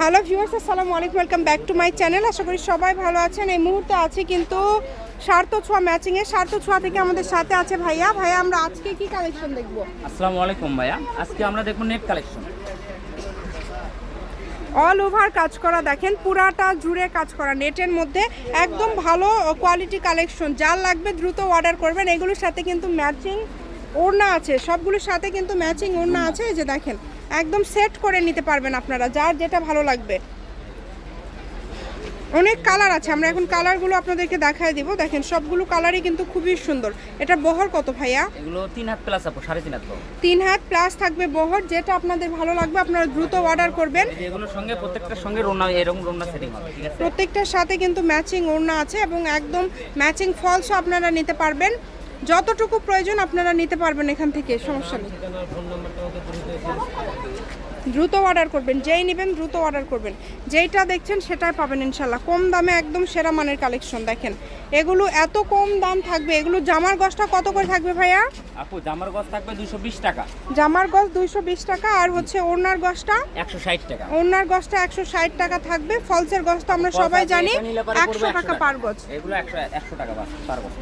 Hello viewers আসসালামু আলাইকুম। Welcome back to my channel আশা করি সবাই ভালো আছেন। এই মুহূর্তে আছি কিন্তু সার্থ ছোঁয়া ম্যাচিংয়ে সার্থ ছোঁয়া থেকে আমাদের সাথে আছে ভাইয়া। ভাইয়া আমরা আজকে কি কালেকশন দেখব? আসসালামু আলাইকুম ভাইয়া। আজকে আমরা দেখব নেট কালেকশন অল ওভার কাজ করা দেখেন পুরাটা জুড়ে কাজ করা নেটের মধ্যে। একদম ভালো কোয়ালিটি কালেকশন যার লাগবে দ্রুত অর্ডার করবেন। এগুলোর সাথে কিন্তু ম্যাচিং ওড়না আছে সবগুলোর সাথে কিন্তু ম্যাচিং ওড়না আছে যে দেখেন একদম সেট করে নিতে পারবেন আপনারা যার যেটা ভালো লাগবে। অনেক কালার আছে আমরা এখন কালারগুলো আপনাদেরকে দেখায় দিব। দেখেন সবগুলো কালারই কিন্তু খুবই সুন্দর। এটা বহর কত ভাইয়া? এগুলো তিন হাত প্লাস আপু সাড়ে তিন হাত। তিন হাত প্লাস থাকবে বহর যেটা আপনাদের ভালো লাগবে আপনারা দ্রুত অর্ডার করবেন। এগুলোর সঙ্গে প্রত্যেকটার সঙ্গে রোনা এরকম রোনা সেটিং হবে ঠিক আছে? প্রত্যেকটার সাথে কিন্তু ম্যাচিং ওড়না আছে এবং একদম ম্যাচিং ফলসও আপনারা নিতে পারবেন। যতটুকু প্রয়োজন আপনারা নিতে পারবেন এখান থেকে সমস্যা নেই। দ্রুত অর্ডার করবেন যেই নেবেন দ্রুত অর্ডার করবেন। যেইটা দেখছেন সেটাই পাবেন ইনশাল্লাহ। কম দামে একদম সেরা মানের কালেকশন দেখেন। এগুলো এত কম দাম থাকবে এগুলো জামার গজটা কত করে থাকবে ভাইয়া? আপু জামার গজ থাকবে দুশো বিশ টাকা। জামার গজ দুইশো বিশ টাকা আর হচ্ছে ওড়নার গজটা? একশো ষাট টাকা। ওড়নার গজটা একশো ষাট টাকা থাকবে ফলসের গজটা আমরা সবাই জানি এটা নিলে পরে পড়বে একশো টাকা পার গজ। এগুলো একশো একশো টাকা পার গজ।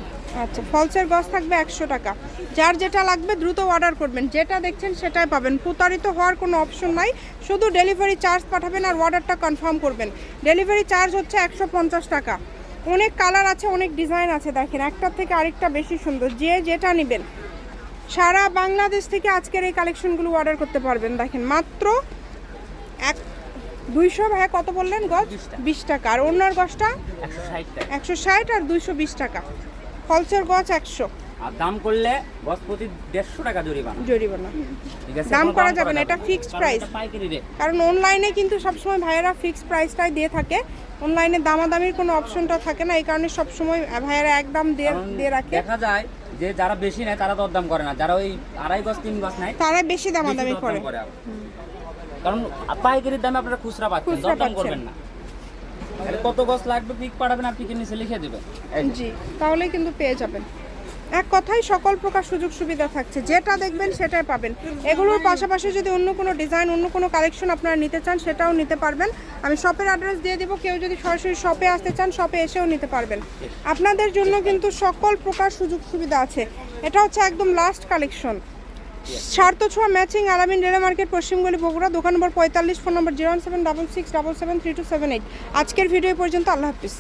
আচ্ছা ফলসের গজ থাকবে একশো টাকা। যার যেটা লাগবে দ্রুত অর্ডার করবেন যেটা দেখছেন সেটাই পাবেন। প্রতারিত হওয়ার কোনো অপশন নাই শুধু ডেলিভারি চার্জ পাঠাবেন আর অর্ডারটা কনফার্ম করবেন। ডেলিভারি চার্জ হচ্ছে একশো পঞ্চাশ টাকা। অনেক কালার আছে অনেক ডিজাইন আছে দেখেন একটার থেকে আরেকটা বেশি সুন্দর। যে যেটা নেবেন সারা বাংলাদেশ থেকে আজকের এই কালেকশনগুলো অর্ডার করতে পারবেন। দেখেন মাত্র এক দুইশো ভাই কত বললেন গজ? বিশ টাকা। আর অন্যার গজটা? একশো ষাট একশো ষাট আর দুইশো বিশ টাকা। ফলসের গজ একশো। আর দাম করলে গজ প্রতি দেড়শো টাকা জরিমানা। জরিমানা। ঠিক আছে? দাম করা যাবে না, এটা পাইকারি রেট কারণ অনলাইনে কিন্তু সবসময় ভাইয়েরা ফিক্স প্রাইসটাই দিয়ে থাকে। অনলাইনে দামাদামির কোনো অপশনটা থাকে না এই কারণে সবসময় ভাইয়েরা একদম দিয়ে দিয়ে রাখে। দেখা যায় যে যারা বেশি নেয় তারা দরদাম করে না। যারা ওই আড়াই গজ তিন গজ নেয় তারা বেশি দামাদামি করে। কারণ পাইকারির দামে আপনারা খুচরা পাচ্ছেন দরদাম। করবেন না। কত গজ লাগবে? পিক পাঠাবেন আর পিকের নিচে লিখে দেবেন। জি তাহলেই কিন্তু পেয়ে যাবেন। এক কথাই সকল প্রকার সুযোগ সুবিধা থাকছে। যেটা দেখবেন সেটাই পাবেন। এগুলোর পাশাপাশি যদি অন্য কোনো ডিজাইন, অন্য কোনো কালেকশন আপনারা নিতে চান, সেটাও নিতে পারবেন। আমি শপের অ্যাড্রেস দিয়ে দিব, কেউ যদি সরাসরি শপে আসতে চান, শপে এসেও নিতে পারবেন। আপনাদের জন্য কিন্তু সকল প্রকার সুযোগ সুবিধা আছে। এটা হচ্ছে একদম লাস্ট কালেকশন সার্থ ছোঁয়া ম্যাচিং আলামিন রেলা মার্কেট পশ্চিমগলি বগুড়া, দোকান নম্বর পঁয়তাল্লিশ, phone number zero seven double six double seven three two seven eight. আজকের ভিডিও পর্যন্ত আল্লাহ হাফিজ।